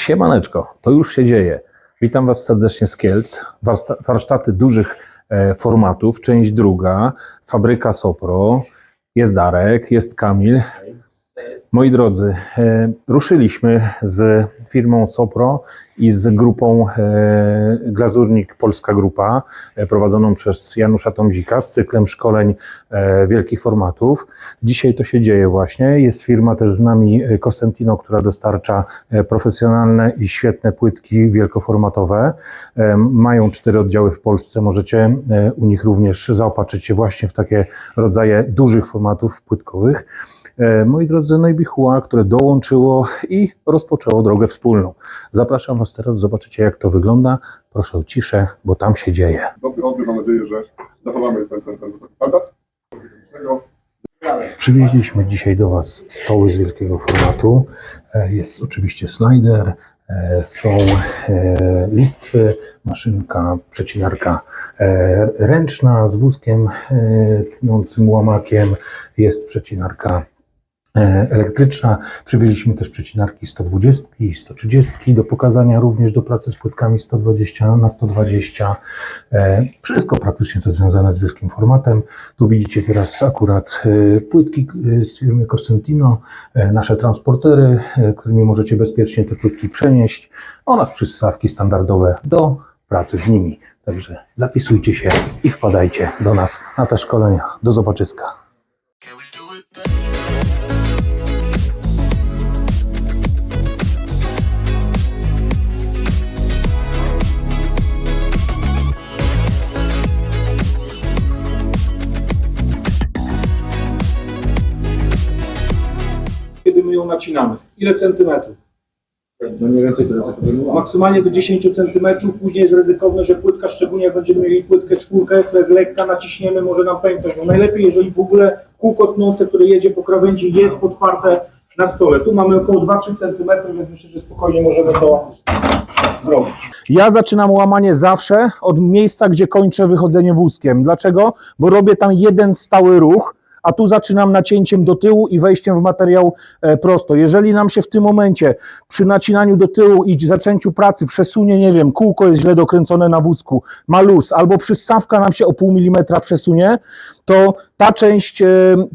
Siemaneczko, to już się dzieje. Witam Was serdecznie z Kielc. Warsztaty dużych e, formatów, część druga, fabryka Sopro. Jest Darek, jest Kamil. Moi drodzy, e, ruszyliśmy z firmą Sopro i z grupą e, Glazurnik Polska Grupa, e, prowadzoną przez Janusza Tomzika z cyklem szkoleń wielkich formatów. Dzisiaj to się dzieje właśnie. Jest firma też z nami Cosentino, która dostarcza profesjonalne i świetne płytki wielkoformatowe. Mają cztery oddziały w Polsce. Możecie u nich również zaopatrzyć się właśnie w takie rodzaje dużych formatów płytkowych. Moi drodzy, no i Bichua, które dołączyło i rozpoczęło drogę wspólną. Zapraszam Was teraz, zobaczycie jak to wygląda. Proszę o ciszę, bo tam się dzieje. Dobry odbiór, mam nadzieję, że zachowamy ten, ten, ten standard. Przywieźliśmy dzisiaj do Was stoły z wielkiego formatu. E, Jest oczywiście slider, e, są e, listwy, maszynka, przecinarka ręczna z wózkiem tnącym łamakiem, jest przecinarka elektryczna. Przywieźliśmy też przecinarki 120 i 130 do pokazania również do pracy z płytkami 120 na 120. E, Wszystko praktycznie co związane z wielkim formatem. Tu widzicie teraz akurat e, płytki e, z firmy Cosentino, e, nasze transportery, e, którymi możecie bezpiecznie te płytki przenieść oraz przystawki standardowe do pracy z nimi. Także zapisujcie się i wpadajcie do nas na te szkolenia. Do zobaczyska. Nacinamy. Ile centymetrów? No mniej więcej tyle co powinno. Maksymalnie do 10 centymetrów. Później jest ryzykowne, że płytka, szczególnie jak będziemy mieli płytkę czwórkę, która jest lekka, naciśniemy, może nam pęknąć. No najlepiej, jeżeli w ogóle kółko tnące, które jedzie po krawędzi, jest podparte na stole. Tu mamy około 2-3 centymetry, więc myślę, że spokojnie możemy to zrobić. Ja zaczynam łamanie zawsze od miejsca, gdzie kończę wychodzenie wózkiem. Dlaczego? Bo robię tam jeden stały ruch, a tu zaczynam nacięciem do tyłu i wejściem w materiał e, prosto. Jeżeli nam się w tym momencie przy nacinaniu do tyłu i zaczęciu pracy przesunie, nie wiem, kółko jest źle dokręcone na wózku, ma luz, albo przyssawka nam się o pół milimetra przesunie, to ta część, e,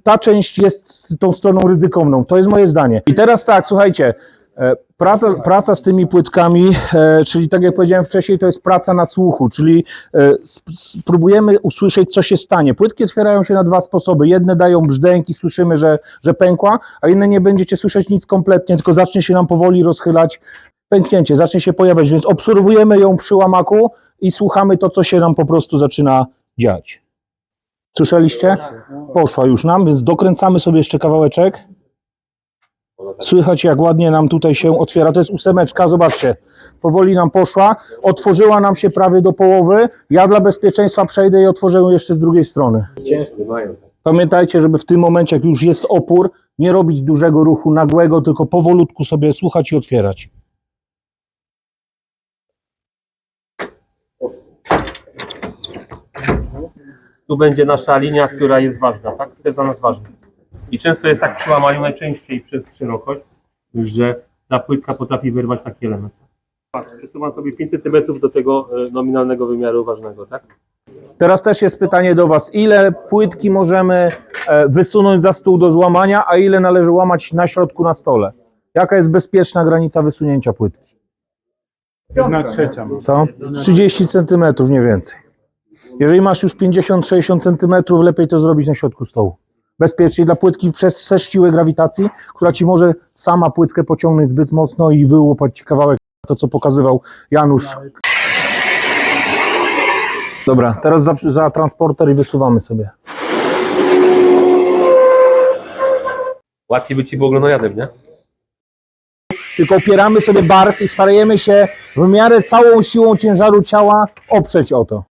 ta część jest tą stroną ryzykowną. To jest moje zdanie. I teraz tak, słuchajcie, Praca, praca z tymi płytkami, e, czyli tak jak powiedziałem wcześniej, to jest praca na słuchu, czyli e, sp- spróbujemy usłyszeć, co się stanie. Płytki otwierają się na dwa sposoby. Jedne dają brzdęk i słyszymy, że, że pękła, a inne nie będziecie słyszeć nic kompletnie, tylko zacznie się nam powoli rozchylać pęknięcie, zacznie się pojawiać, więc obserwujemy ją przy łamaku i słuchamy to, co się nam po prostu zaczyna dziać. Słyszeliście? Poszła już nam, więc dokręcamy sobie jeszcze kawałeczek. Słychać jak ładnie nam tutaj się otwiera. To jest ósemeczka, zobaczcie. Powoli nam poszła. Otworzyła nam się prawie do połowy. Ja dla bezpieczeństwa przejdę i otworzę ją jeszcze z drugiej strony. Ciężko mają. Pamiętajcie, żeby w tym momencie, jak już jest opór, nie robić dużego ruchu nagłego, tylko powolutku sobie słuchać i otwierać. tu będzie nasza linia, która jest ważna, tak? To jest dla nas ważne. I często jest tak przy łamaniu, najczęściej przez szerokość, że ta płytka potrafi wyrwać taki element. Patrz, przesuwam sobie 5 cm do tego e, nominalnego wymiaru ważnego, tak? Teraz też jest pytanie do Was. Ile płytki możemy e, wysunąć za stół do złamania, a ile należy łamać na środku na stole? Jaka jest bezpieczna granica wysunięcia płytki? Jedna trzecia. Co? 30 cm, nie więcej. Jeżeli masz już 50-60 cm, lepiej to zrobić na środku stołu. Bezpiecznie dla płytki przez przez siłę grawitacji, która ci może sama płytkę pociągnąć zbyt mocno i wyłupać ci kawałek, to co pokazywał Janusz. Dobra, teraz za, za transporter i wysuwamy sobie. Łatwiej by ci było glonojadem, nie? Tylko opieramy sobie bark i starajemy się w miarę całą siłą ciężaru ciała oprzeć o to.